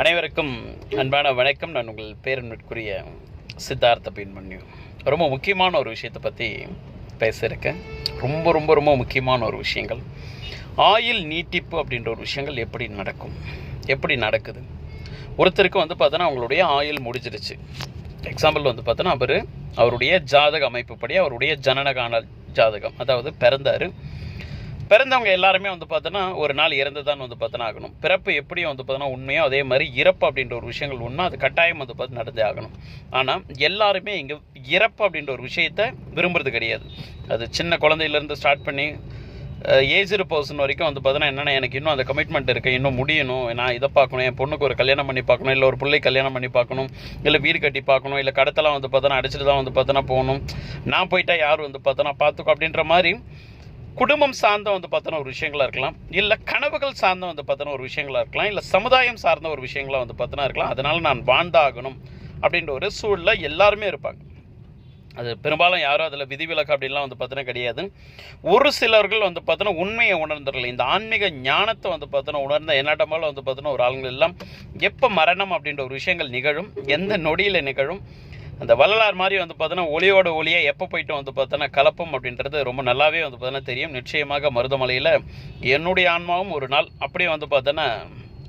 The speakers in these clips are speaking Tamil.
அனைவருக்கும் அன்பான வணக்கம். நான் உங்கள் பேரன்பிற்குரிய சித்தார்த்த பின்மன்யு ரொம்ப முக்கியமான ஒரு விஷயத்தை பற்றி பேசியிருக்கேன். ரொம்ப ரொம்ப ரொம்ப முக்கியமான ஒரு விஷயங்கள். ஆயில் நீட்டிப்பு அப்படின்ற ஒரு விஷயங்கள் எப்படி நடக்கும்? எப்படி நடக்குது? ஒருத்தருக்கு வந்து பார்த்தோன்னா அவங்களுடைய ஆயில் முடிஞ்சிருச்சு. எக்ஸாம்பிள் வந்து பார்த்தோன்னா அவர் அவருடைய ஜாதக அமைப்புப்படி அவருடைய ஜனனகான ஜாதகம் அதாவது பிறந்தார். பிறந்தவங்க எல்லாருமே வந்து பார்த்தோன்னா ஒரு நாள் இறந்து தான் வந்து பார்த்தோன்னா ஆகணும். பிறப்பு எப்படியும் வந்து பார்த்தோன்னா உண்மையோ அதே மாதிரி இறப்பு அப்படின்ற ஒரு விஷயங்கள் உண்மை அது கட்டாயம் வந்து பார்த்து நடந்தே ஆகணும். ஆனால் எல்லாருமே இங்கே இறப்பு அப்படின்ற ஒரு விஷயத்த விரும்புறது கிடையாது. அது சின்ன குழந்தையிலேருந்து ஸ்டார்ட் பண்ணி ஏஜ்டு பர்சன் வரைக்கும் வந்து பார்த்தோன்னா என்னென்ன எனக்கு இன்னும் அந்த கமிட்மெண்ட் இருக்குது இன்னும் முடியணும் நான் இதை பார்க்கணும் என் பொண்ணுக்கு ஒரு கல்யாணம் பண்ணி பார்க்கணும் இல்லை ஒரு பிள்ளை கல்யாணம் பண்ணி பார்க்கணும் இல்லை வீடு கட்டி பார்க்கணும் இல்லை கடத்தெல்லாம் வந்து பார்த்தோன்னா அடிச்சுட்டு தான் வந்து பார்த்தோன்னா போகணும். நான் போயிட்டா யார் வந்து பார்த்தோன்னா பார்த்துக்கோ அப்படின்ற மாதிரி குடும்பம் சார்ந்த வந்து பார்த்தோன்னா ஒரு விஷயங்களாக இருக்கலாம். இல்லை கனவுகள் சார்ந்த வந்து பார்த்தோன்னா ஒரு விஷயங்களாக இருக்கலாம். இல்லை சமுதாயம் சார்ந்த ஒரு விஷயங்களா வந்து பார்த்தோன்னா இருக்கலாம். அதனால் நான் வாழ்ந்தாகணும் அப்படின்ற ஒரு சூழலில் எல்லாருமே இருப்பாங்க. அது பெரும்பாலும் யாரும் அதில் விதிவிலக்கு அப்படின்லாம் வந்து பார்த்தோன்னா கிடையாது. ஒரு சிலர்கள் வந்து பார்த்தோன்னா உண்மையை உணர்ந்துடல இந்த ஆன்மீக ஞானத்தை வந்து பார்த்தோன்னா உணர்ந்த என்னடமாலும் வந்து பார்த்தோன்னா ஒரு ஆளுங்கள் எல்லாம் எப்போ மரணம் அப்படின்ற ஒரு விஷயங்கள் நிகழும்? எந்த நொடியில் நிகழும்? அந்த வள்ளலார் மாதிரி வந்து பார்த்தோன்னா ஒளியோட ஒளியை எப்போ போயிட்டு வந்து பார்த்தோன்னா கலப்பம் அப்படின்றது ரொம்ப நல்லாவே வந்து பார்த்தோன்னா தெரியும். நிச்சயமாக மருதமலையில் என்னுடைய ஆன்மாவும் ஒரு நாள் அப்படியே வந்து பார்த்தோன்னா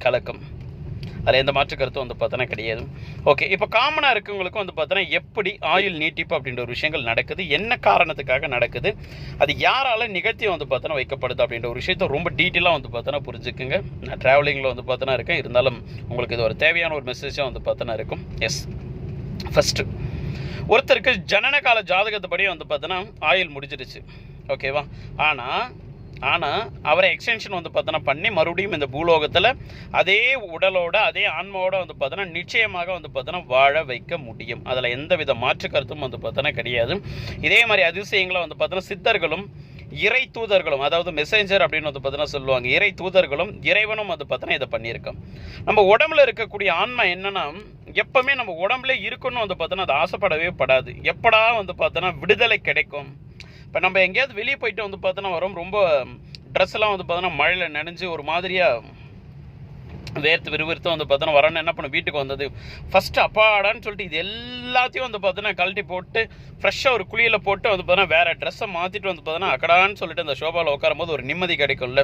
கலக்கும். அதில் எந்த மாற்று கருத்தும் வந்து பார்த்தோன்னா கிடையாது. ஓகே இப்போ காமனாக இருக்கவங்களுக்கும் வந்து பார்த்தோன்னா எப்படி ஆயுள் நீட்டிப்பு அப்படின்ற ஒரு விஷயங்கள் நடக்குது? என்ன காரணத்துக்காக நடக்குது? அது யாரால நிகழ்த்தி வந்து பார்த்தோன்னா வைக்கப்படுது அப்படின்ற ஒரு விஷயத்த ரொம்ப டீட்டெயிலாக வந்து பார்த்தோன்னா புரிஞ்சுக்குங்க. நான் ட்ராவலிங்கில் வந்து பார்த்தோன்னா இருக்கேன். இருந்தாலும் உங்களுக்கு இது ஒரு தேவையான ஒரு மெசேஜாக வந்து பார்த்தோன்னா இருக்கும். எஸ் ஃபஸ்ட்டு ஒருத்தருக்கு ஜனன கால ஜாதகத்தைப்படி வந்து பார்த்தோன்னா ஆயுள் முடிஞ்சிருச்சு. ஓகேவா ஆனால் ஆனால் அவரை எக்ஸ்டென்ஷன் வந்து பார்த்தோன்னா பண்ணி மறுபடியும் இந்த பூலோகத்தில் அதே உடலோட அதே ஆன்மாவோட வந்து பார்த்தோன்னா நிச்சயமாக வந்து பார்த்தோன்னா வாழ வைக்க முடியும். அதில் எந்த வித மாற்று கருத்தும் வந்து பார்த்தோன்னா கிடையாது. இதே மாதிரி அதிசயங்களை வந்து பார்த்தோன்னா சித்தர்களும் இறை தூதர்களும் அதாவது மெசேஞ்சர் அப்படின்னு வந்து பார்த்தோன்னா சொல்லுவாங்க. இறை தூதர்களும் இறைவனும் வந்து பார்த்தோன்னா இதை பண்ணியிருக்கோம் நம்ம உடம்புல இருக்கக்கூடிய ஆன்மா என்னன்னா எப்பவுமே நம்ம உடம்புல இருக்கணும்னு வந்து பார்த்தோன்னா அது ஆசைப்படவே படாது. எப்படா வந்து பார்த்தோன்னா விடுதலை கிடைக்கும். இப்போ நம்ம எங்கேயாவது வெளியே போயிட்டு வந்து பார்த்தோன்னா வரோம் ரொம்ப ட்ரெஸ்லாம் வந்து பார்த்தோன்னா மழையில் நனைஞ்சு ஒரு மாதிரியாக வேர்த்து விறுவிறுத்து வந்து பார்த்தோன்னா வரணும் என்ன பண்ணும் வீட்டுக்கு வந்தது. ஃபஸ்ட்டு அப்பாடான்னு சொல்லிட்டு இது எல்லாத்தையும் வந்து பார்த்தோன்னா கழட்டி போட்டு ஃப்ரெஷ்ஷாக ஒரு குழியில் போட்டு வந்து பார்த்தோன்னா வேறு ட்ரெஸ்ஸை மாற்றிட்டு வந்து பார்த்தோன்னா அக்கடான்னு சொல்லிட்டு அந்த ஷோபாவில் உட்காரும்போது ஒரு நிம்மதி கிடைக்கும்ல.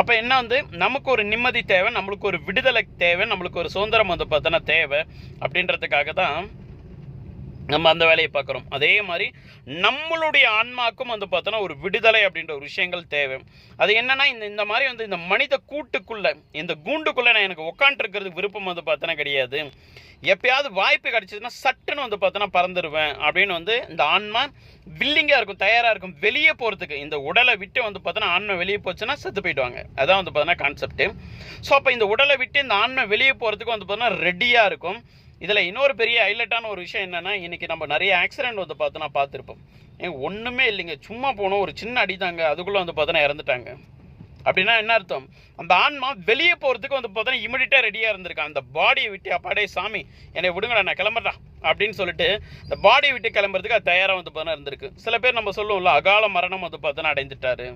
அப்போ என்ன வந்து நமக்கு ஒரு நிம்மதி தேவை நம்மளுக்கு ஒரு விடுதலை தேவை நம்மளுக்கு ஒரு சுதந்திரம் வந்து பார்த்தோன்னா தேவை. அப்படின்றதுக்காக தான் நம்ம அந்த வேலையை பார்க்குறோம். அதே மாதிரி நம்மளுடைய ஆன்மாக்கும் வந்து பார்த்தோன்னா ஒரு விடுதலை அப்படின்ற ஒரு விஷயங்கள் தேவை. அது என்னன்னா இந்த இந்த மாதிரி வந்து இந்த மனித கூட்டுக்குள்ளே இந்த கூண்டுக்குள்ளே நான் எனக்கு உட்காந்துருக்கிறதுக்கு விருப்பம் வந்து பார்த்தோன்னா கிடையாது. எப்பயாவது வாய்ப்பு கிடச்சிதுன்னா சட்டுன்னு வந்து பார்த்தோன்னா பறந்துடுவேன் அப்படின்னு வந்து இந்த ஆன்மா வில்லிங்காக இருக்கும் தயாராக இருக்கும். வெளியே போகிறதுக்கு இந்த உடலை விட்டு வந்து பார்த்தோன்னா ஆன்மா வெளியே போச்சுன்னா செத்து போயிடுவாங்க. அதான் வந்து பார்த்தோன்னா கான்செப்ட்டு ஸோ அப்போ இந்த உடலை விட்டு இந்த ஆன்மா வெளியே போகிறதுக்கு வந்து பார்த்தோன்னா ரெடியாக இருக்கும். இதில் இன்னொரு பெரிய ஹைலைட்டான ஒரு விஷயம் என்னென்னா இன்றைக்கி நம்ம நிறைய ஆக்சிடென்ட் வந்து பார்த்தோன்னா பார்த்துருப்போம். ஏன் ஒன்றுமே இல்லைங்க. சும்மா போனோம் ஒரு சின்ன அடிதாங்க அதுக்குள்ளே வந்து பார்த்தோன்னா இறந்துட்டாங்க. அப்படின்னா என்ன அர்த்தம்? அந்த ஆன்மா வெளியே போகிறதுக்கு வந்து பார்த்தோன்னா இமிடியட்டாக ரெடியாக இருந்திருக்கான். அந்த பாடியை விட்டு அப்பாடே சாமி என்னை விடுங்கடா நான் கிளம்புறேன் அப்படின்னு சொல்லிட்டு இந்த பாடியை விட்டு கிளம்புறதுக்கு அது தயாராக வந்து பார்த்தோன்னா இருந்திருக்கு. சில பேர் நம்ம சொல்லுவோம்ல அகால மரணம் வந்து பார்த்தோன்னா அடைந்துட்டாரு.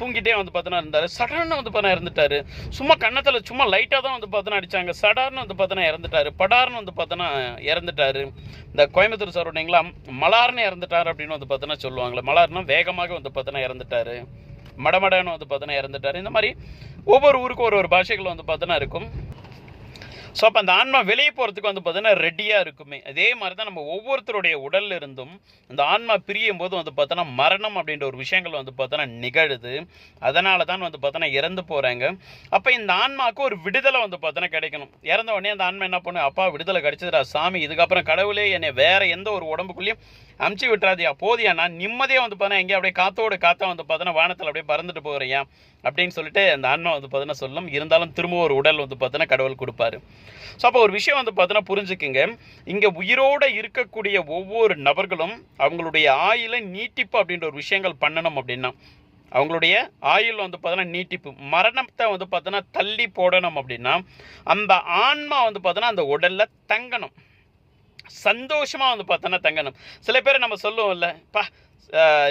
தூங்கிட்டே வந்து பார்த்தோன்னா இருந்தார். சடன்னு வந்து பார்த்தா இறந்துட்டாரு. சும்மா கன்னத்தில் சும்மா லைட்டாக தான் வந்து பார்த்தோன்னா அடித்தாங்க சடார்னு வந்து பார்த்தோன்னா இறந்துட்டாரு. படார்னு வந்து பார்த்தோன்னா இறந்துட்டாரு. இந்த கோயம்புத்தூர் சார் சொன்னீங்களா? மலார்னு இறந்துட்டார் அப்படின்னு வந்து பார்த்தோன்னா சொல்லுவாங்களே. மலார்னா வேகமாக வந்து பார்த்தோன்னா இறந்துட்டாரு. மடமடன்னு வந்து பார்த்தோன்னா இறந்துட்டாரு. இந்த மாதிரி ஒவ்வொரு ஊருக்கும் ஒரு ஒரு பாஷைகள் வந்து பார்த்தோன்னா இருக்கும். ஸோ அப்போ அந்த ஆன்மா வெளியே போகிறதுக்கு வந்து பார்த்தீங்கன்னா ரெடியாக இருக்குமே. அதே மாதிரி தான் நம்ம ஒவ்வொருத்தருடைய உடல்ல இருந்தும் அந்த ஆன்மா பிரியும் போது வந்து பார்த்தோன்னா மரணம் அப்படின்ற ஒரு விஷயங்கள் வந்து பார்த்தோன்னா நிகழுது. அதனால தான் வந்து பார்த்தோன்னா இறந்து போகிறாங்க அப்போ இந்த ஆன்மாவுக்கு ஒரு விடுதலை வந்து பார்த்தோன்னா கிடைக்கணும். இறந்த உடனே அந்த ஆன்மா என்ன பண்ணும்? அப்பா விடுதலை கிடைச்சதுடா சாமி இதுக்கப்புறம் கடவுளே என்னை வேறு எந்த ஒரு உடம்புக்குள்ளேயும் அமுச்சு விட்டுறாதியா போதியா நான் நிம்மதியாக வந்து பார்த்தோன்னா எங்கேயும் அப்படியே காத்தோடு காத்தா வந்து பார்த்தோன்னா வானத்தில் அப்படியே பறந்துட்டு போகிறியா அப்படின்னு சொல்லிட்டு அந்த ஆன்மா வந்து பார்த்தீங்கன்னா சொல்லும் இருந்தாலும் திரும்ப ஒரு உடல் வந்து பார்த்தோன்னா கடவுள் கொடுப்பாரு. ஸோ அப்போ ஒரு விஷயம் வந்து பார்த்தீங்கன்னா புரிஞ்சுக்குங்க. இங்கே உயிரோடு இருக்கக்கூடிய ஒவ்வொரு நபர்களும் அவங்களுடைய ஆயிலை நீட்டிப்பு அப்படின்ற ஒரு விஷயங்கள் பண்ணணும் அப்படின்னா அவங்களுடைய ஆயுள் வந்து பார்த்தோன்னா நீட்டிப்பு மரணத்தை வந்து பார்த்தோன்னா தள்ளி போடணும் அப்படின்னா அந்த ஆன்மா வந்து பார்த்தோன்னா அந்த உடலில் தங்கணும். சந்தோஷமாக வந்து பார்த்தோன்னா தங்கணும். சில பேர் நம்ம சொல்லுவோம்ல பா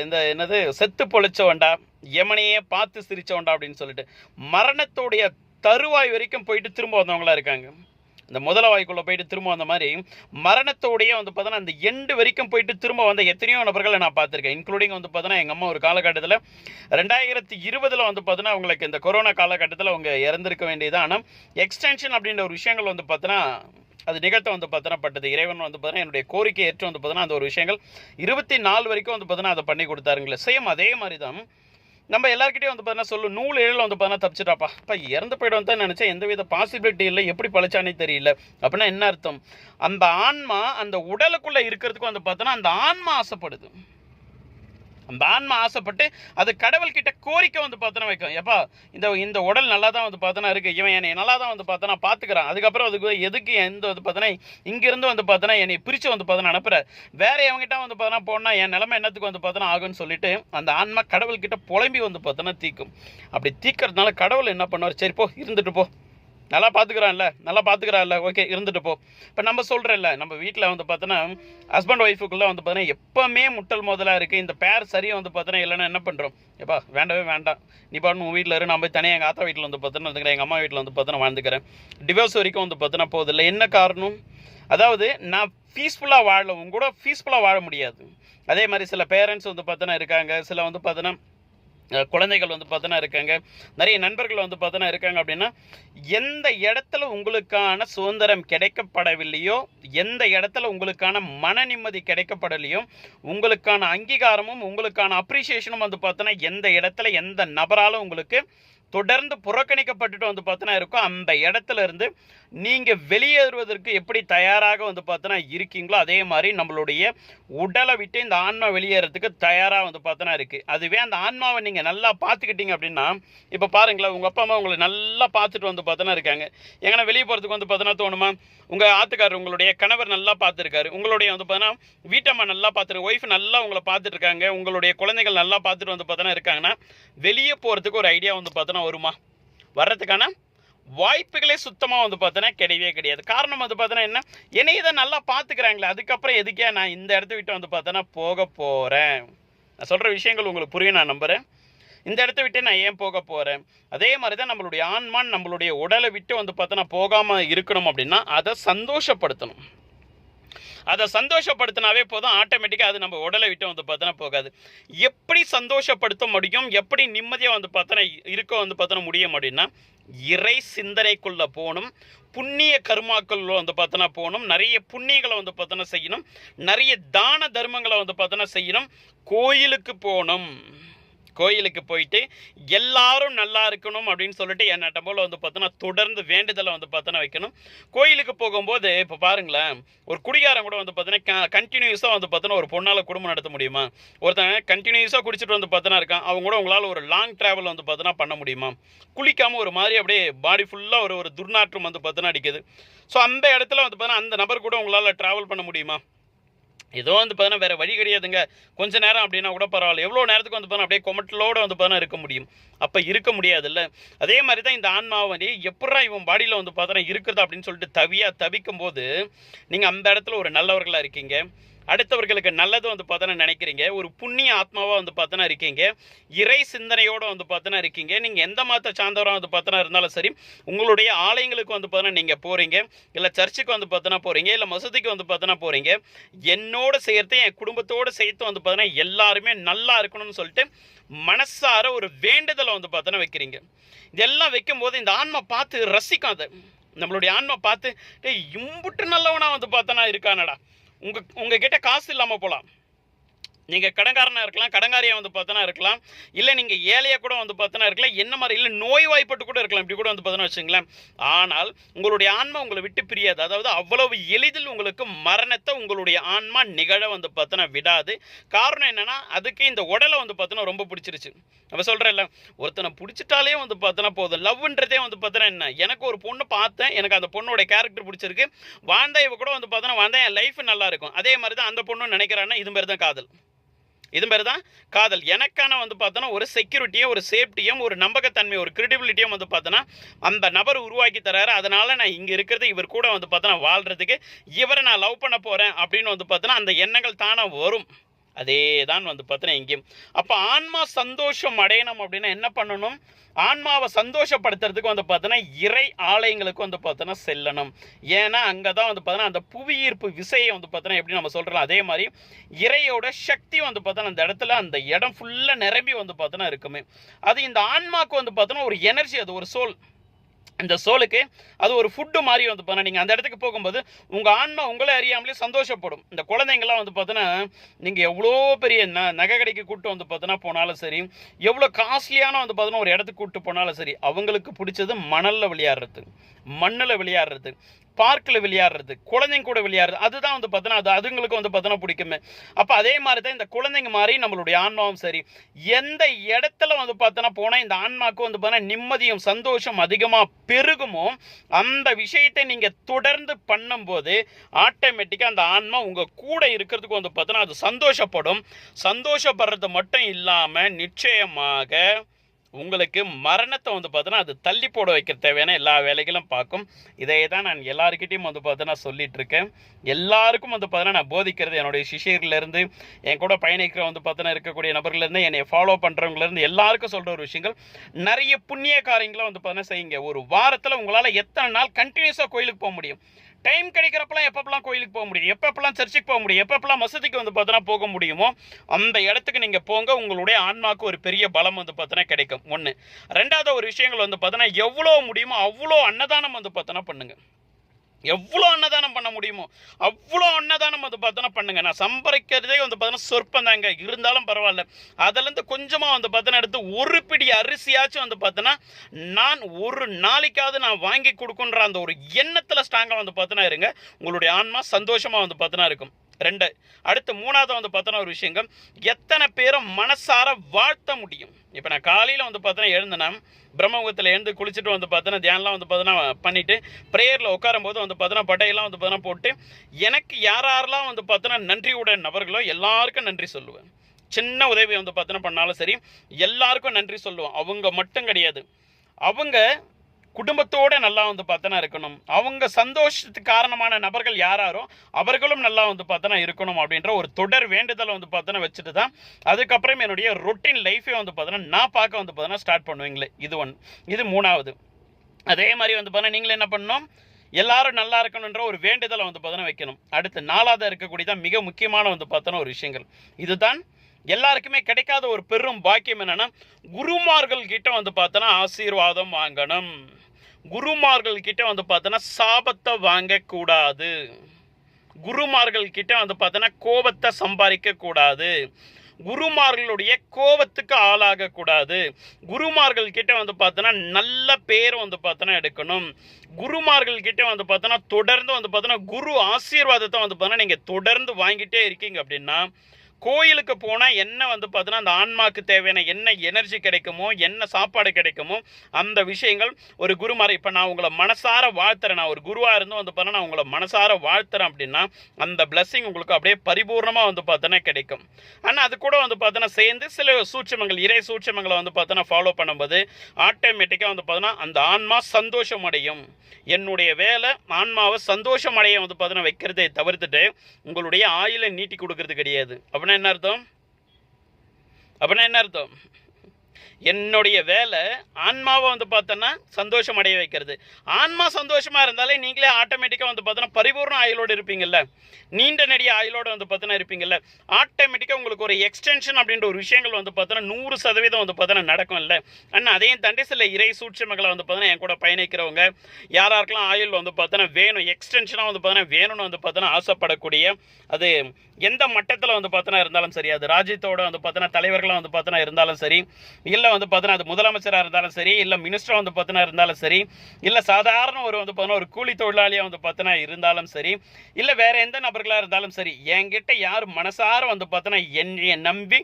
இந்த என்னது செத்து பொழைச்சவன்டா யமனையே பார்த்து சிரிச்சவன்டா அப்படின்னு சொல்லிட்டு மரணத்துடைய தருவாய் வரைக்கும் போயிட்டு திரும்ப வந்தவங்களா இருக்காங்க. இந்த முதல வாய்க்குள்ளே போயிட்டு திரும்ப வந்த மாதிரி மரணத்தோடையே வந்து பார்த்தோன்னா அந்த எண்டு வரைக்கும் போயிட்டு திரும்ப வந்த எத்தனையோ நபர்களை நான் பார்த்துருக்கேன் இன்க்ளூடிங் வந்து பார்த்தோன்னா எங்கள் அம்மா ஒரு காலகட்டத்தில் ரெண்டாயிரத்தி இருபதில் வந்து பார்த்தோன்னா அவங்களுக்கு இந்த கொரோனா காலகட்டத்தில் அவங்க இறந்துருக்க வேண்டியது ஆனால் எக்ஸ்டென்ஷன் அப்படின்ற ஒரு விஷயங்கள் வந்து பார்த்தோன்னா அது நிகழ்த்த வந்து பார்த்தோன்னா பட்டது இறைவன் வந்து பார்த்தீங்கன்னா என்னுடைய கோரிக்கை ஏற்று வந்து பார்த்தீங்கன்னா அந்த ஒரு விஷயங்கள் இருபத்தி நாலு வரைக்கும் வந்து பார்த்தீங்கன்னா அதை பண்ணி கொடுத்தாருங்களே. சேம் அதே மாதிரி தான் நம்ம எல்லாருக்கிட்டையும் வந்து பார்த்தீங்கன்னா சொல்லு நூல் ஏழில் வந்து பார்த்தீங்கன்னா தப்பிச்சிட்டாப்பா. இப்போ இறந்து போய்டும் தான் நினச்சேன். எந்த வித பாசிபிலிட்டி இல்லை. எப்படி பழச்சானே தெரியல. அப்படின்னா என்ன அர்த்தம்? அந்த ஆன்மா அந்த உடலுக்குள்ளே இருக்கிறதுக்கும் வந்து பார்த்தோன்னா அந்த ஆன்மா ஆசைப்படுது. அந்த ஆன்மா ஆசைப்பட்டு அது கடவுள்கிட்ட கோரிக்கை வந்து பார்த்தோன்னா வைக்கும். எப்பா இந்த இந்த உடல் நல்லா தான் வந்து பார்த்தோன்னா இருக்குது இவன் என்னை நல்லா தான் வந்து பார்த்தோன்னா பார்த்துக்கிறான். அதுக்கப்புறம் அதுக்கு எதுக்கு எந்த வந்து பார்த்தோன்னா இங்கேருந்து வந்து பார்த்தோன்னா என்னை பிரித்து வந்து பார்த்தோன்னா அனுப்புகிறேன் வேறு எவங்கிட்ட வந்து பார்த்தோன்னா போனால் என் நிலைமை என்னத்துக்கு வந்து பார்த்தோன்னா ஆகும்னு சொல்லிட்டு அந்த ஆன்மா கடவுள்கிட்ட புலம்பி வந்து பார்த்தோன்னா தீக்கும். அப்படி தீக்கிறதுனால கடவுள் என்ன பண்ணுவார்? சரி போ இருந்துட்டு போ. நல்லா பார்த்துக்கிறான்ல நல்லா பார்த்துக்கிறான்ல ஓகே இருந்துட்டு போ. இப்போ நம்ம சொல்கிறேன்ல நம்ம வீட்டில் வந்து பார்த்தோன்னா ஹஸ்பண்ட் ஒய்ஃபுக்குள்ளே வந்து பார்த்தோன்னா எப்போவுமே முட்டல் முதலாக இருக்குது இந்த பேர் சரியாக வந்து பார்த்தோன்னா இல்லைன்னா என்ன பண்ணுறோம் எப்பா வேண்டவே வேண்டாம். நீ பாட்டு உன் வீட்டில் இரு நான் போய் தனியாக எங்கள் ஆத்தா வீட்டில் வந்து பார்த்தோன்னா வந்துக்கிறேன் எங்கள் அம்மா வீட்டில் வந்து பார்த்தோன்னா வாழ்ந்துக்கிறேன். டிவோர்ஸ் வரைக்கும் வந்து பார்த்தோன்னா போதில்லை. என்ன காரணம்? அதாவது நான் பீஸ்ஃபுல்லாக வாழ உங்க கூட பீஸ்ஃபுல்லாக வாழ முடியாது. அதே மாதிரி சில பேரண்ட்ஸ் வந்து பார்த்தோன்னா இருக்காங்க. சில வந்து பார்த்தோன்னா குழந்தைகள் வந்து பார்த்தோன்னா இருக்காங்க. நிறைய நண்பர்கள் வந்து பார்த்தோன்னா இருக்காங்க அப்படின்னா எந்த இடத்துல உங்களுக்கான சுதந்திரம் கிடைக்கப்படவில்லையோ எந்த இடத்துல உங்களுக்கான மன நிம்மதி கிடைக்கப்படலையோ உங்களுக்கான அங்கீகாரமும் உங்களுக்கான அப்ரிசியேஷனும் வந்து பார்த்தோன்னா எந்த இடத்துல எந்த நபராலும் உங்களுக்கு தொடர்ந்து புறக்கணிக்கப்பட்டுட்டு வந்து பார்த்தோன்னா இருக்கும். அந்த இடத்துல இருந்து நீங்கள் வெளியேறுவதற்கு எப்படி தயாராக வந்து பார்த்தோன்னா இருக்கீங்களோ அதே மாதிரி நம்மளுடைய உடலை விட்டு இந்த ஆன்மா வெளியேறதுக்கு தயாராக வந்து பார்த்தோன்னா இருக்குது அதுவே அந்த ஆன்மாவை நீங்கள் நல்லா பார்த்துக்கிட்டீங்க அப்படின்னா இப்போ பாருங்களேன் உங்கள் அப்பா அம்மா உங்களை நல்லா பார்த்துட்டு வந்து பார்த்தோன்னா இருக்காங்க. எங்கன்னா வெளியே போகிறதுக்கு வந்து பார்த்தோன்னா தோணுமா? உங்கள் ஆத்துக்காரர் உங்களுடைய கணவர் நல்லா பார்த்துருக்காரு. உங்களுடைய வந்து பார்த்தோன்னா வீட்டம்மா நல்லா பார்த்துருக்கு ஒய்ஃப் நல்லா உங்களை பார்த்துட்டு இருக்காங்க. உங்களுடைய குழந்தைகள் நல்லா பார்த்துட்டு வந்து பார்த்தோன்னா இருக்காங்கன்னா வெளியே போகிறதுக்கு ஒரு ஐடியா வந்து பார்த்தோன்னா வருமா? வர்றதுக்கான வாய்ப்புகளே சுத்தமாக வந்து பார்த்தோன்னா கிடையவே கிடையாது. காரணம் வந்து பார்த்தோன்னா என்ன? என்னை இதை நல்லா பார்த்துக்கிறாங்களே அதுக்கப்புறம் எதுக்கே நான் இந்த இடத்த விட்டு வந்து பார்த்தோன்னா போக போகிறேன் நான் சொல்கிற விஷயங்கள் உங்களுக்கு புரியும் நான் நம்புகிறேன் இந்த இடத்த விட்டு நான் ஏன் போக போகிறேன் அதே மாதிரி தான் நம்மளுடைய ஆன்மான் நம்மளுடைய உடலை விட்டு வந்து பார்த்தோன்னா போகாமல் இருக்கணும் அப்படின்னா அதை சந்தோஷப்படுத்தணும். அதை சந்தோஷப்படுத்தினாவே போதும். ஆட்டோமேட்டிக்காக அது நம்ம உடலை விட்டு வந்து பார்த்தோன்னா போகாது. எப்படி சந்தோஷப்படுத்த முடியும்? எப்படி நிம்மதியாக வந்து பார்த்தோன்னா இருக்க வந்து பார்த்தோன்னா முடியும் அப்படின்னா இறை சிந்தனைக்குள்ளே போகணும். புண்ணிய கர்மாக்கள் வந்து பார்த்தோன்னா போகணும். நிறைய புண்ணியங்களை வந்து பார்த்தோன்னா செய்யணும். நிறைய தான தர்மங்களை வந்து பார்த்தோன்னா செய்யணும். கோயிலுக்கு போகணும். கோயிலுக்கு போயிட்டு எல்லாரும் நல்லா இருக்கணும் அப்படின்னு சொல்லிட்டு என்னட்ட போல் வந்து பார்த்தோன்னா தொடர்ந்து வேண்டுதலை வந்து பார்த்தோன்னா வைக்கணும். கோயிலுக்கு போகும்போது இப்போ பாருங்களேன் ஒரு குடிகாரன் கூட வந்து பார்த்தோன்னா கண்டினியூஸாக வந்து பார்த்தோன்னா ஒரு பொண்ணால் குடும்பம் நடத்த முடியுமா? ஒருத்தன் கண்டினியூஸாக குடிச்சிட்டு வந்து பார்த்தோன்னா இருக்கான். அவங்க கூட உங்களால் ஒரு லாங் ட்ராவல் வந்து பார்த்தோன்னா பண்ண முடியுமா? குளிக்காமல் ஒரு மாதிரி அப்படியே பாடி ஃபுல்லாக ஒரு ஒரு துர்நாற்றம் வந்து பார்த்தோன்னா அடிக்குது. ஸோ அந்த இடத்துல வந்து பார்த்தோன்னா அந்த நபர் கூட உங்களால் ட்ராவல் பண்ண முடியுமா? ஏதோ வந்து பார்த்தீங்கன்னா வேறு வழி கிடையாதுங்க. கொஞ்ச நேரம் அப்படின்னா கூட பரவாயில்ல. எவ்வளோ நேரத்துக்கு வந்து பார்த்தா அப்படியே கொமட்டலோடு வந்து பார்த்தா இருக்க முடியும். அப்போ இருக்க முடியாதுல்ல. அதே மாதிரி தான் இந்த ஆன்மாவை வந்து எப்படா இவன் பாடியில் வந்து பார்த்தோன்னா இருக்கிறது அப்படின்னு சொல்லிட்டு தவியாக தவிக்கும் போது நீங்கள் அந்த இடத்துல ஒரு நல்லவர்களாக இருக்கீங்க. அடுத்தவர்களுக்கு நல்லது வந்து பார்த்தோன்னா நினைக்கிறீங்க. ஒரு புண்ணிய ஆத்மாவாக வந்து பார்த்தோன்னா இருக்கீங்க. இறை சிந்தனையோடு வந்து பார்த்தோன்னா இருக்கீங்க. நீங்கள் எந்த மதத்தை சார்ந்தவராக வந்து பார்த்தோன்னா இருந்தாலும் சரி உங்களுடைய ஆலயங்களுக்கு வந்து பார்த்தோன்னா நீங்கள் போகிறீங்க இல்லை சர்ச்சுக்கு வந்து பார்த்தோன்னா போகிறீங்க இல்லை மசூதிக்கு வந்து பார்த்தோன்னா போகிறீங்க என்னோட சேர்த்து என் குடும்பத்தோடு சேர்த்து வந்து பார்த்தோன்னா எல்லாருமே நல்லா இருக்கணும்னு சொல்லிட்டு மனசார ஒரு வேண்டுதலை வந்து பார்த்தோன்னா வைக்கிறீங்க. இதெல்லாம் வைக்கும்போது இந்த ஆன்மா பார்த்து ரசிக்கும் அதை. நம்மளுடைய ஆன்மா பார்த்து இம்புட்டு நல்லவனா வந்து பார்த்தோன்னா இருக்கானடா. உங்க உங்ககிட்ட காசு இல்லாமல் போகலாம் நீங்கள் கடங்காரனாக இருக்கலாம் கடங்காரியாக வந்து பார்த்தோன்னா இருக்கலாம் இல்லை நீங்கள் ஏழையாக கூட வந்து பார்த்தோன்னா இருக்கலாம் என்ன மாதிரி இல்லை நோய் வாய்ப்பட்டு கூட இருக்கலாம் இப்படி கூட வந்து பார்த்தோன்னா வச்சுங்களேன் ஆனால் உங்களுடைய ஆன்மா உங்களை விட்டு பிரியாது. அதாவது அவ்வளவு எளிதில் உங்களுக்கு மரணத்தை உங்களுடைய ஆன்மா நிகழ வந்து பார்த்தோன்னா விடாது. காரணம் என்னென்னா அதுக்கு இந்த உடலை வந்து பார்த்தோன்னா ரொம்ப பிடிச்சிருச்சு. நம்ம சொல்கிறேன்ல ஒருத்தனை பிடிச்சிட்டாலே வந்து பார்த்தோன்னா போதும். லவ்ன்றதே வந்து பார்த்தோன்னா என்ன? எனக்கு ஒரு பொண்ணு பார்த்தேன். எனக்கு அந்த பொண்ணோட கேரக்டர் பிடிச்சிருக்கு. வாழ்ந்த இவ கூட வந்து பார்த்தோன்னா வாழ்ந்தா என் லைஃப் நல்லா இருக்கும். அதே மாதிரி தான் அந்த பொண்ணு நினைக்கிறான்னா இது மாதிரி தான் காதல். இது மாதிரி தான் காதல். எனக்கான வந்து பார்த்தோன்னா ஒரு செக்யூரிட்டியும் ஒரு சேஃப்டியும் ஒரு நம்பகத்தன்மை ஒரு கிரெடிபிலிட்டியும் வந்து பார்த்தோன்னா அந்த நபர் உருவாக்கி தராரு. அதனால் நான் இங்கே இருக்கிறது இவர் கூட வந்து பார்த்தோன்னா வாழ்கிறதுக்கு இவரை நான் லவ் பண்ண போகிறேன் அப்படின்னு வந்து பார்த்தோன்னா அந்த எண்ணங்கள் தானே வரும். அதே தான் வந்து பார்த்தீங்கன்னா இங்கேயும். அப்போ ஆன்மா சந்தோஷம் அடையணும் அப்படின்னா என்ன பண்ணணும்? ஆன்மாவை சந்தோஷப்படுத்துறதுக்கு வந்து பார்த்தோன்னா இறை ஆலயங்களுக்கு வந்து பார்த்தோன்னா செல்லணும். ஏன்னா அங்கே தான் வந்து பார்த்தோன்னா அந்த புவியீர்ப்பு விசையை வந்து பார்த்தோன்னா எப்படி நம்ம சொல்கிறோம் அதே மாதிரி இறையோட சக்தி வந்து பார்த்தோன்னா அந்த இடத்துல அந்த இடம் ஃபுல்லாக நிரம்பி வந்து பார்த்தோன்னா இருக்குமே. அது இந்த ஆன்மாவுக்கு வந்து பார்த்தோன்னா ஒரு எனர்ஜி அது ஒரு சோல் இந்த சோலுக்கு அது ஒரு ஃபுட்டு மாதிரி வந்து பார்த்தா நீங்கள் அந்த இடத்துக்கு போகும்போது உங்கள் ஆன்மா உங்களை அறியாமலே சந்தோஷப்படும். இந்த குழந்தைங்கள்லாம் வந்து பார்த்தோன்னா நீங்கள் எவ்வளோ பெரிய ந நகை கடைக்கு கூப்பிட்டு வந்து பார்த்தோன்னா போனாலும் சரி எவ்வளோ காஸ்ட்லியான வந்து பார்த்தோன்னா ஒரு இடத்துக்கு கூப்பிட்டு போனாலும் சரி அவங்களுக்கு பிடிச்சது மணலில் விளையாடுறது மண்ணில் விளையாடுறது பார்க்கில் விளையாடுறது குழந்தைங்க கூட விளையாடுறது அதுதான் வந்து பார்த்தோன்னா அது அதுங்களுக்கு வந்து பார்த்தோன்னா பிடிக்குமே. அப்போ அதே மாதிரி தான் இந்த குழந்தைங்க மாதிரி நம்மளுடைய ஆன்மாவும் சரி எந்த இடத்துல வந்து பார்த்தோன்னா போனால் இந்த ஆன்மாவுக்கு வந்து பார்த்தோன்னா நிம்மதியும் சந்தோஷம் அதிகமாக பெருகுமோ அந்த விஷயத்தை நீங்கள் தொடர்ந்து பண்ணும்போது ஆட்டோமேட்டிக்காக அந்த ஆன்மா உங்கள் கூட இருக்கிறதுக்கு வந்து பார்த்தோன்னா அது சந்தோஷப்படும். சந்தோஷப்படுறது மட்டும் இல்லாமல் நிச்சயமாக உங்களுக்கு மரணத்தை வந்து பார்த்தோன்னா அது தள்ளி போட வைக்க தேவையான எல்லா வேலைகளும் பார்க்கும். இதை தான் நான் எல்லாருக்கிட்டையும் வந்து பார்த்தோன்னா சொல்லிட்டு இருக்கேன். எல்லாருக்கும் வந்து பார்த்தோன்னா நான் போதிக்கிறது என்னுடைய சிஷியர்லேருந்து என் கூட பயணிக்கிற வந்து பார்த்தோன்னா இருக்கக்கூடிய நபர்கள்லேருந்து என்னை ஃபாலோ பண்ணுறவங்கலேருந்து எல்லாருக்கும் சொல்கிற ஒரு விஷயங்கள். நிறைய புண்ணிய காரியங்களை வந்து பார்த்தோன்னா செய்யுங்க. ஒரு வாரத்தில் உங்களால் எத்தனை நாள் கண்டினியூஸாக கோயிலுக்கு போக முடியும்? டைம் கிடைக்கிறப்பெல்லாம் எப்பப்பெல்லாம் கோயிலுக்கு போக முடியும்? எப்பப்பெல்லாம் சர்ச்சுக்கு போக முடியும்? எப்பப்பெல்லாம் மசதிக்கு வந்து பார்த்தோன்னா போக முடியுமோ அந்த இடத்துக்கு நீங்கள் போங்க உங்களுடைய ஆன்மாவுக்கு ஒரு பெரிய பலம் வந்து பார்த்தோன்னா கிடைக்கும். ஒன்று ரெண்டாவது ஒரு விஷயங்கள் வந்து பார்த்தோன்னா எவ்வளோ முடியுமோ அவ்வளோ அன்னதானம் வந்து பார்த்தோன்னா பண்ணுங்கள் எவ்வளோ அன்னதானம் முடியுமோ? அவ்வளோ அன்னதானம் வந்து பார்த்தோன்னா பண்ணுங்க. நான் சம்பாதிக்கிறதே வந்து பார்த்தோன்னா சொற்பம் தாங்க. இருந்தாலும் பரவாயில்ல. அதுலேருந்து கொஞ்சமாக வந்து பார்த்தோன்னா எடுத்து ஒரு பிடி அரிசியாச்சும் வந்து பார்த்தோன்னா நான் ஒரு நாளைக்காவது நான் வாங்கி கொடுக்குன்ற அந்த ஒரு எண்ணத்தில் ஸ்ட்ராங்காக வந்து பார்த்தோன்னா இருங்க. உங்களுடைய ஆன்மா சந்தோஷமாக வந்து பார்த்தோன்னா இருக்கும். ரெண்டு. அடுத்து மூணாவது வந்து பார்த்தோன்னா ஒரு விஷயங்கள் எத்தனை பேரை மனசார வாழ்த்த முடியும்? இப்போ நான் காலையில் வந்து பார்த்தோன்னா எழுந்தேன்னா பிரம்மமுகத்தில் எழுந்து குளிச்சுட்டு வந்து பார்த்தோன்னா தியானலாம் வந்து பார்த்தோன்னா பண்ணிவிட்டு ப்ரேயரில் உட்காரும்போது வந்து பார்த்தோன்னா பட்டையெல்லாம் வந்து பார்த்தோன்னா போட்டு எனக்கு யார் யாரெல்லாம் வந்து பார்த்தோன்னா நன்றியுடைய நபர்களோ எல்லாருக்கும் நன்றி சொல்லுவேன். சின்ன உதவி வந்து பார்த்தோன்னா பண்ணாலும் சரி எல்லாருக்கும் நன்றி சொல்லுவோம் அவங்க மட்டும் கிடையாது. அவங்க குடும்பத்தோட நல்லா வந்து பார்த்தனா இருக்கணும். அவங்க சந்தோஷத்துக்கு காரணமான நபர்கள் யாராரோ அவர்களும் நல்லா வந்து பார்த்தனா இருக்கணும் அப்படின்ற ஒரு தொடர் வேண்டுதலை வந்து பார்த்தனா வச்சுட்டு தான் அதுக்கப்புறம் என்னுடைய ரொட்டீன் லைஃபே வந்து பார்த்தனா நான் பார்க்க வந்து பார்த்தனா ஸ்டார்ட் பண்ணுவீங்களே. இது ஒன்று இது மூணாவது. அதே மாதிரி வந்து பார்த்தா நீங்களும் என்ன பண்ணணும்? எல்லாரும் நல்லா இருக்கணுன்ற ஒரு வேண்டுதலை வந்து பார்த்தோன்னா வைக்கணும். அடுத்து நாலாவது இருக்கக்கூடியதான் மிக முக்கியமான வந்து பார்த்தோன்னா ஒரு விஷயங்கள். இதுதான் எல்லாருக்குமே கிடைக்காத ஒரு பெரும் பாக்கியம் என்னென்னா குருமார்கள் கிட்ட வந்து பார்த்தோன்னா ஆசீர்வாதம் வாங்கணும். குருமார்கள் கிட்ட வந்து பார்த்தோன்னா சாபத்தை வாங்கக்கூடாது குருமார்கள் கிட்ட வந்து பார்த்தோன்னா கோபத்தை சம்பாதிக்க கூடாது. குருமார்களுடைய கோபத்துக்கு ஆளாகக்கூடாது குருமார்கள் கிட்ட வந்து பார்த்தோன்னா நல்ல பேர் வந்து பார்த்தோன்னா எடுக்கணும். குருமார்கள் கிட்ட வந்து பார்த்தோன்னா தொடர்ந்து வந்து பார்த்தோன்னா குரு ஆசீர்வாதத்தை வந்து பார்த்தோன்னா நீங்கள் தொடர்ந்து வாங்கிட்டே இருக்கீங்க அப்படின்னா கோயிலுக்கு போனால் என்ன வந்து பார்த்தோன்னா அந்த ஆன்மாக்கு தேவையான என்ன எனர்ஜி கிடைக்குமோ என்ன சாப்பாடு கிடைக்குமோ அந்த விஷயங்கள் ஒரு குருமாரை இப்போ நான் உங்களை மனசார வாழ்த்துறேன். நான் ஒரு குருவாக இருந்து வந்து பார்த்தா நான் உங்களை மனசார வாழ்த்துறேன் அப்படின்னா அந்த பிளஸ்ஸிங் உங்களுக்கு அப்படியே பரிபூர்ணமாக வந்து பார்த்தோன்னா கிடைக்கும். ஆனால் அது கூட வந்து பார்த்தோன்னா சேர்ந்து சில சூட்சமங்கள் இறை சூட்சமங்களை வந்து பார்த்தோன்னா ஃபாலோ பண்ணும்போது ஆட்டோமேட்டிக்காக வந்து பார்த்தோன்னா அந்த ஆன்மா சந்தோஷம் அடையும். என்னுடைய வேலை ஆன்மாவை சந்தோஷம் அடைய வந்து பார்த்தோன்னா வைக்கிறதை தவிர்த்துட்டு உங்களுடைய ஆயுளை நீட்டி கொடுக்கறது கிடையாது. அப்படின்னா என்ன அர்த்தம்? அப்படின்னா என்ன அர்த்தம்? என்னுடைய வேலை ஆன்மாவை வந்து பார்த்தோன்னா சந்தோஷம் அடைய வைக்கிறது ஆன்மா சந்தோஷமாக இருந்தாலே நீங்களே ஆட்டோமேட்டிக்காக வந்து பார்த்தோன்னா பரிபூர்ண ஆயுளோடு இருப்பீங்கல்ல நீண்ட நெடிய ஆயுளோடு வந்து பார்த்தோன்னா இருப்பீங்கல்ல ஆட்டோமேட்டிக்காக உங்களுக்கு ஒரு எக்ஸ்டென்ஷன் அப்படின்ற ஒரு விஷயங்கள் வந்து பார்த்தோன்னா நூறு சதவீதம் வந்து பார்த்தோன்னா நடக்கும் இல்லை அண்ணா அதையும் தாண்டி சில இறை சூட்சமங்களை வந்து பார்த்தோன்னா என் கூட பயணிக்கிறவங்க யாராருக்கெல்லாம் ஆயுள் வந்து பார்த்தோன்னா வேணும் எக்ஸ்டென்ஷனாக வந்து பார்த்தோன்னா வேணும்னு வந்து பார்த்தோன்னா ஆசைப்படக்கூடிய அது எந்த மட்டத்தில் வந்து பார்த்தோன்னா இருந்தாலும் சரி அது ராஜ்யத்தோட வந்து பார்த்தோன்னா தலைவர்களாக வந்து பார்த்தோன்னா இருந்தாலும் சரி இல்லை வந்து பார்த்தீங்கன்னா அது முதலமைச்சராக இருந்தாலும் சரி இல்லை மினிஸ்டராக வந்து பார்த்தீங்கன்னா இருந்தாலும் சரி இல்லை சாதாரண ஒரு வந்து பார்த்தோன்னா ஒரு கூலி தொழிலாளியாக வந்து பார்த்தீங்கன்னா இருந்தாலும் சரி இல்லை வேறு எந்த நபர்களாக இருந்தாலும் சரி என்கிட்ட யார் மனசார வந்து பார்த்தோன்னா என்னைய நம்பி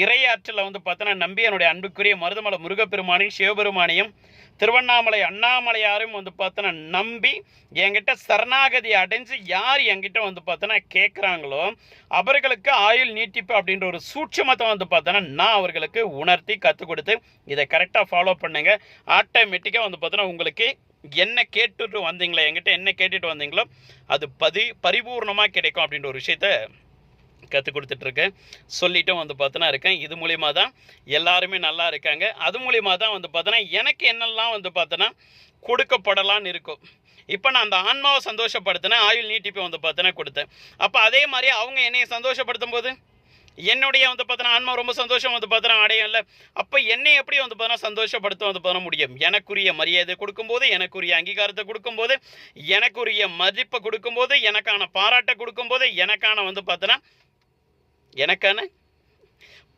இறையாற்றில் வந்து பார்த்தோன்னா நம்பி என்னுடைய அன்புக்குரிய மருதமலை முருகப்பெருமானையும் சிவபெருமானையும் திருவண்ணாமலை அண்ணாமலையாரையும் வந்து பார்த்தோன்னா நம்பி என்கிட்ட சரணாகதி அடைஞ்சு யார் என்கிட்ட வந்து பார்த்தோன்னா கேட்குறாங்களோ அவர்களுக்கு ஆயுள் நீட்டிப்பு அப்படின்ற ஒரு சூட்சமத்தை வந்து பார்த்தோன்னா நான் அவர்களுக்கு உணர்த்தி கற்றுக் கொடுத்து இதை கரெக்டாக ஃபாலோ பண்ணுங்க. ஆட்டோமேட்டிக்காக வந்து பார்த்தோன்னா உங்களுக்கு என்ன கேட்டுட்டு வந்தீங்களா என்கிட்ட என்ன கேட்டுட்டு வந்தீங்களோ அது பதி பரிபூர்ணமாக கிடைக்கும் அப்படின்ற ஒரு விஷயத்த கற்றுக் கொடுத்துட்ருக்கேன். சொல்லிட்டும் வந்து பார்த்தோன்னா இருக்கேன். இது மூலிமா தான் எல்லாருமே நல்லா இருக்காங்க. அது மூலிமா தான் வந்து பார்த்தோன்னா எனக்கு என்னெல்லாம் வந்து பார்த்தோன்னா கொடுக்கப்படலான்னு இருக்கும். இப்போ நான் அந்த ஆன்மாவை சந்தோஷப்படுத்தினேன் ஆயுள் நீட்டிப்பை வந்து பார்த்தோன்னா கொடுத்தேன். அப்போ அதே மாதிரி அவங்க என்னையை சந்தோஷப்படுத்தும் போது என்னுடைய வந்து பார்த்தோன்னா ஆன்மா ரொம்ப சந்தோஷம் வந்து பார்த்தோன்னா அடையும்ல. அப்போ என்னை எப்படி வந்து பார்த்தோன்னா சந்தோஷப்படுத்த வந்து பண்ண முடியும்? எனக்குரிய மரியாதை கொடுக்கும்போது எனக்குரிய அங்கீகாரத்தை கொடுக்கும்போது எனக்குரிய மதிப்பை கொடுக்கும்போது எனக்கான பாராட்டை கொடுக்கும்போது எனக்கான வந்து பார்த்தோன்னா எனக்கான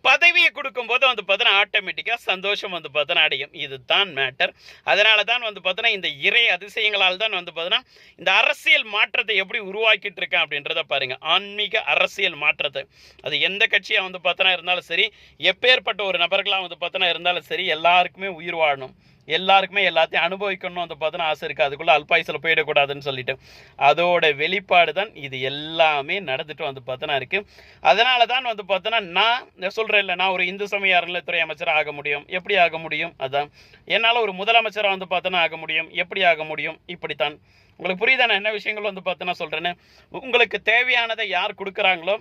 பதவியை கொடுக்கும்போது வந்து பார்த்தோன்னா ஆட்டோமேட்டிக்காக சந்தோஷம் வந்து பார்த்தோன்னா அடையும். இதுதான் மேட்டர் அதனால தான் வந்து பார்த்தோன்னா இந்த இறை அதிசயங்களால் தான் வந்து பார்த்தோன்னா இந்த அரசியல் மாற்றத்தை எப்படி உருவாக்கிட்டு இருக்கேன் அப்படின்றத பாருங்கள் ஆன்மீக அரசியல் மாற்றத்தை. அது எந்த கட்சியாக வந்து பார்த்தோன்னா இருந்தாலும் சரி எப்பேற்பட்ட ஒரு நபர்களாக வந்து பார்த்தோன்னா இருந்தாலும் சரி எல்லாருக்குமே உயிர் வாழணும். எல்லாருக்குமே எல்லாத்தையும் அனுபவிக்கணும் வந்து பார்த்தோன்னா ஆசை இருக்குது அதுக்குள்ளே அல்பாயுசில் போயிடக்கூடாதுன்னு சொல்லிட்டு. அதோட வெளிப்பாடு தான் இது எல்லாமே நடந்துட்டு வந்து பார்த்தோன்னா இருக்குது அதனால தான் வந்து பார்த்தோன்னா நான் சொல்கிறேன் இல்லை நான் ஒரு இந்து சமய அறநிலைத்துறை அமைச்சராக ஆக முடியும். எப்படி ஆக முடியும்? அதான். என்னால் ஒரு முதலமைச்சராக வந்து பார்த்தோன்னா ஆக முடியும். எப்படி ஆக முடியும்? இப்படித்தான். உங்களுக்கு புரியுதா நான் என்ன விஷயங்கள் வந்து பார்த்தோன்னா சொல்கிறேன்னு உங்களுக்கு தேவையானதை யார் கொடுக்குறாங்களோ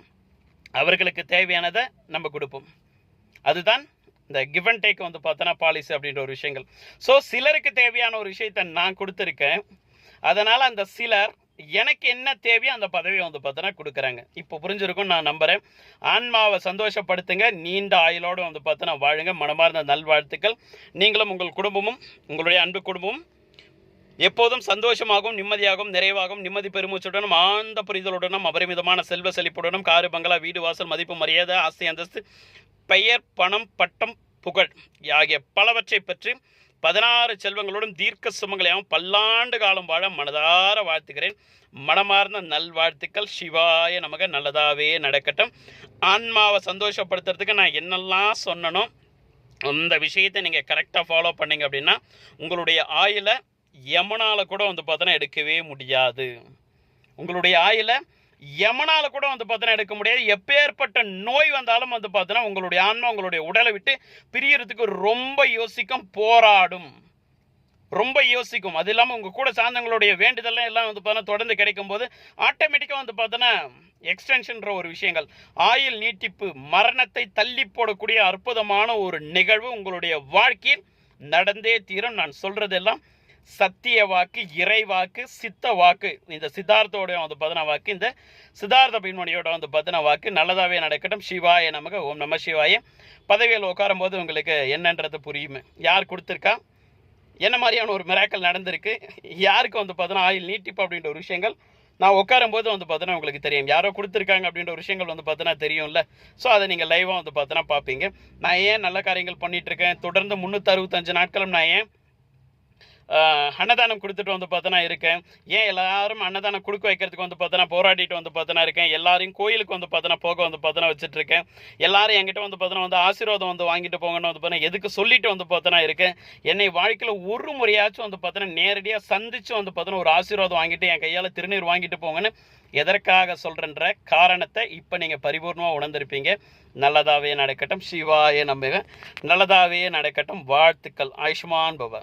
அவர்களுக்கு தேவையானதை நம்ம கொடுப்போம். அதுதான் இந்த கிவ் அண்ட் டேக் வந்து பார்த்தோன்னா பாலிசி அப்படின்ற ஒரு விஷயங்கள். ஸோ சிலருக்கு தேவையான ஒரு விஷயத்தை நான் கொடுத்துருக்கேன். அதனால் அந்த சிலர் எனக்கு என்ன தேவையோ அந்த பதவியை வந்து பார்த்தோன்னா கொடுக்குறாங்க. இப்போ புரிஞ்சிருக்கும் நான் நம்புகிறேன் ஆன்மாவை சந்தோஷப்படுத்துங்க. நீண்ட ஆயுளோடு வந்து பார்த்தோன்னா வாழுங்க. மனமார்ந்த நல்வாழ்த்துக்கள். நீங்களும் உங்கள் குடும்பமும் உங்களுடைய அன்பு குடும்பமும் எப்போதும் சந்தோஷமாகவும் நிம்மதியாகவும் நிறைவாகவும் நிம்மதி பெருமூச்சுடனும் ஆழ்ந்த புரிதலுடனும் அபரிமிதமான செல்வ செழிப்புடனும் காரு பங்களா வீடு வாசல் மதிப்பு மரியாதை ஆஸ்தி அந்தஸ்து பெயர் பணம் பட்டம் புகழ் ஆகிய பலவற்றை பற்றி பதினாறு செல்வங்களுடன் தீர்க்க சுமங்களையாகவும் பல்லாண்டு காலம் வாழ மனதார வாழ்த்துகிறேன். மனமார்ந்த நல்வாழ்த்துக்கள். சிவாய நமக்கு நல்லதாகவே நடக்கட்டும். ஆன்மாவை சந்தோஷப்படுத்துறதுக்கு நான் என்னெல்லாம் சொன்னனோ அந்த விஷயத்தை நீங்கள் கரெக்டாக ஃபாலோ பண்ணீங்க அப்படின்னா உங்களுடைய ஆயுளை யமனால் கூட வந்து பார்த்தோன்னா எடுக்கவே முடியாது. உங்களுடைய ஆயுளை யமனால் கூட வந்து பார்த்தோன்னா எடுக்க முடியாது. எப்பேற்பட்ட நோய் வந்தாலும் வந்து பார்த்தோன்னா உங்களுடைய ஆன்மா உங்களுடைய உடலை விட்டு பிரியறதுக்கு ரொம்ப யோசிக்கும் போராடும். ரொம்ப யோசிக்கும். அது இல்லாமல் உங்கள் கூட சார்ந்தவங்களுடைய வேண்டுதல்லாம் எல்லாம் வந்து பார்த்தோன்னா தொடர்ந்து கிடைக்கும் போது ஆட்டோமேட்டிக்காக வந்து பார்த்தோன்னா எக்ஸ்டென்ஷன்ற ஒரு விஷயங்கள். ஆயில் நீட்டிப்பு மரணத்தை தள்ளி போடக்கூடிய அற்புதமான ஒரு நிகழ்வு உங்களுடைய வாழ்க்கையில் நடந்தே தீரும். நான் சொல்கிறதெல்லாம் சத்திய வாக்கு இறை வாக்கு சித்த வாக்கு இந்த சித்தார்த்தோடைய வந்து பதின வாக்கு இந்த சித்தார்த்த பின்மணியோட வந்து பதின வாக்கு நல்லதாகவே நடக்கட்டும். சிவாய நமக்கு ஓம் நம சிவாய. பதவியில் உட்காரும் போது உங்களுக்கு என்னன்றது புரியுமே. யார் கொடுத்துருக்கா? என்ன மாதிரியான ஒரு மிராக்கல் நடந்திருக்கு? யாருக்கு வந்து பார்த்தோன்னா ஆயில் நீட்டிப்பு அப்படின்ற ஒரு விஷயங்கள். நான் உட்காரும் போது வந்து பார்த்தோன்னா உங்களுக்கு தெரியும். யாரோ கொடுத்துருக்காங்க அப்படின்ற ஒரு விஷயங்கள் வந்து பார்த்தோன்னா தெரியும்ல. ஸோ அதை நீங்கள் லைவாக வந்து பார்த்தோன்னா பார்ப்பீங்க. நான் ஏன் நல்ல காரியங்கள் பண்ணிட்டு இருக்கேன்? தொடர்ந்து முந்நூற்றி அறுபத்தஞ்சு நாட்களும் நான் ஏன் அன்னதானம் கொடுத்துட்டு வந்து பார்த்தோன்னா இருக்கேன் ஏன் எல்லாரும் அன்னதானம் கொடுக்க வைக்கிறதுக்கு வந்து பார்த்தோன்னா போராடிட்டு வந்து பார்த்தோன்னா இருக்கேன் எல்லாரையும் கோயிலுக்கு வந்து பார்த்தோன்னா போக வந்து பார்த்தோன்னா வச்சுட்டு இருக்கேன் எல்லாரும் என்கிட்ட வந்து பார்த்தோன்னா வந்து ஆசீர்வாதம் வந்து வாங்கிட்டு போங்கன்னு வந்து பார்த்தோன்னா எதுக்கு சொல்லிட்டு வந்து பார்த்தோன்னா இருக்கேன் என்னை வாழ்க்கையில் ஒரு முறையாச்சும் வந்து பார்த்தோன்னா நேரடியாக சந்திச்சு வந்து பார்த்தோன்னா ஒரு ஆசீர்வாதம் வாங்கிட்டு என் கையால் திருநீர் வாங்கிட்டு போங்கன்னு எதற்காக சொல்கிறேன்ற காரணத்தை இப்போ நீங்கள் பரிபூர்ணமாக உணர்ந்திருப்பீங்க நல்லதாவே நடக்கட்டும் சிவாயே நம்புவேன் நல்லதாவே நடக்கட்டும் வாழ்த்துக்கள் ஆயுஷ்மான் பவ